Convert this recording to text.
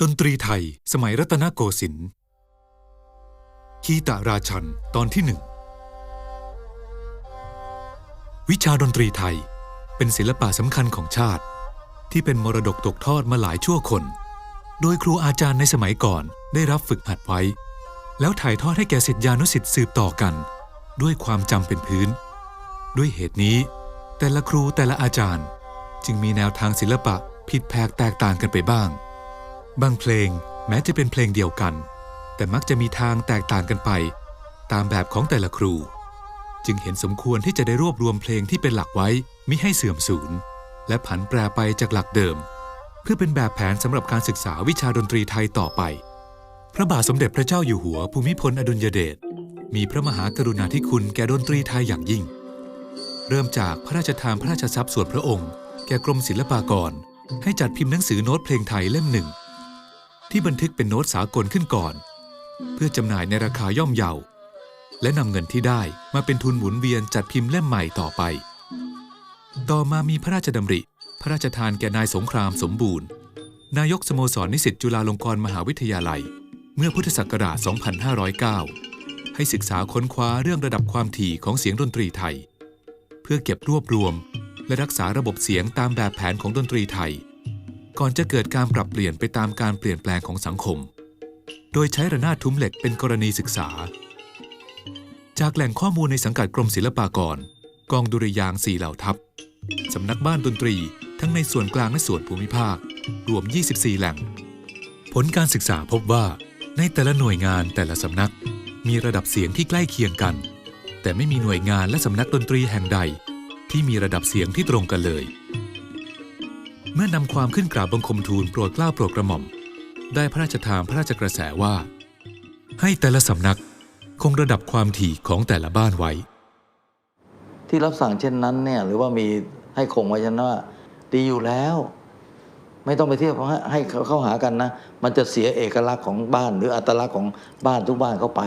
ดนตรีไทย สมัยรัตนโกสินทร์คีตราชัน ตอนที่หนึ่ง วิชาดนตรีไทยเป็นศิลปะสำคัญของชาติ ที่เป็นมรดกตกทอดมาหลายชั่วคน โดยครูอาจารย์ในสมัยก่อนได้รับฝึกหัดไว้ แล้วถ่ายทอดให้แก่ศิษยานุศิษย์สืบต่อกัน ด้วยความจำเป็นพื้น ด้วยเหตุนี้ แต่ละครูแต่ละอาจารย์ จึงมีแนวทางศิลปะผิดแผกแตกต่างกันไปบ้าง บางเพลงแม้จะเป็นเพลงเดียวกัน แต่มักจะมีทางแตกต่างกันไป ตามแบบของแต่ละครู จึงเห็นสมควรที่จะได้รวบรวมเพลงที่เป็นหลักไว้มิให้เสื่อมสูญและผันแปรไปจากหลักเดิม เพื่อเป็นแบบแผนสำหรับการศึกษาวิชาดนตรีไทยต่อไป พระบาทสมเด็จพระเจ้าอยู่หัวภูมิพลอดุลยเดชมีพระมหากรุณาธิคุณแก่ดนตรีไทยอย่างยิ่ง เริ่มจากพระราชทานพระราชทรัพย์ส่วนพระองค์ ก่กรมศิลปากร ให้จัดพิมพ์หนังสือโน้ตเพลงไทยเล่มหนึ่ง ที่บันทึกเป็นโน้ตสากลขึ้นก่อน เพื่อจำหน่ายในราคาย่อมเยา และนำเงินที่ได้มาเป็นทุนหมุนเวียนจัดพิมพ์เล่มใหม่ต่อไป ต่อมามีพระราชดำริ พระราชทานแก่นายสงครามสมบูรณ์ นายกสโมสรนิสิตจุฬาลงกรณ์มหาวิทยาลัย เมื่อพุทธศักราช 2509 ให้ศึกษาค้นคว้าเรื่องระดับความถี่ของเสียงดนตรีไทย เพื่อเก็บรวบรวม และรักษาระบบเสียงตามแบบแผนของดนตรีไทย ก่อนจะเกิดการปรับเปลี่ยนไปตามการเปลี่ยนแปลงของสังคม โดยใช้ระนาดทุ้มเหล็กเป็นกรณีศึกษา จากแหล่งข้อมูลในสังกัดกรมศิลปากร กองดุริยางสี่เหล่าทัพสำนักบ้านดนตรีทั้งในส่วนกลางและส่วนภูมิภาค รวม 24 แหล่ง ผลการศึกษาพบว่า ในแต่ละหน่วยงานแต่ละสำนักมีระดับเสียงที่ใกล้เคียงกัน แต่ไม่มีหน่วยงานและสำนักดนตรีแห่งใด ที่มีระดับเสียงที่ตรงกันเลย เมื่อนำความขึ้นกราบบังคมทูลโปรดเกล้าโปรดกระหม่อม ได้พระราชทานพระราชกระแสว่า ให้แต่ละสำนักคงระดับความถี่ของแต่ละบ้านไว้ ที่รับสั่งเช่นนั้นเนี่ยหรือว่ามีให้คงไว้เช่นนั้นว่า ดีอยู่แล้ว ไม่ต้องไปเทียบให้ให้เขาเข้าหากันนะ มันจะเสียเอกลักษณ์ของบ้าน หรืออัตลักษณ์ของบ้านทุกบ้านเข้าไป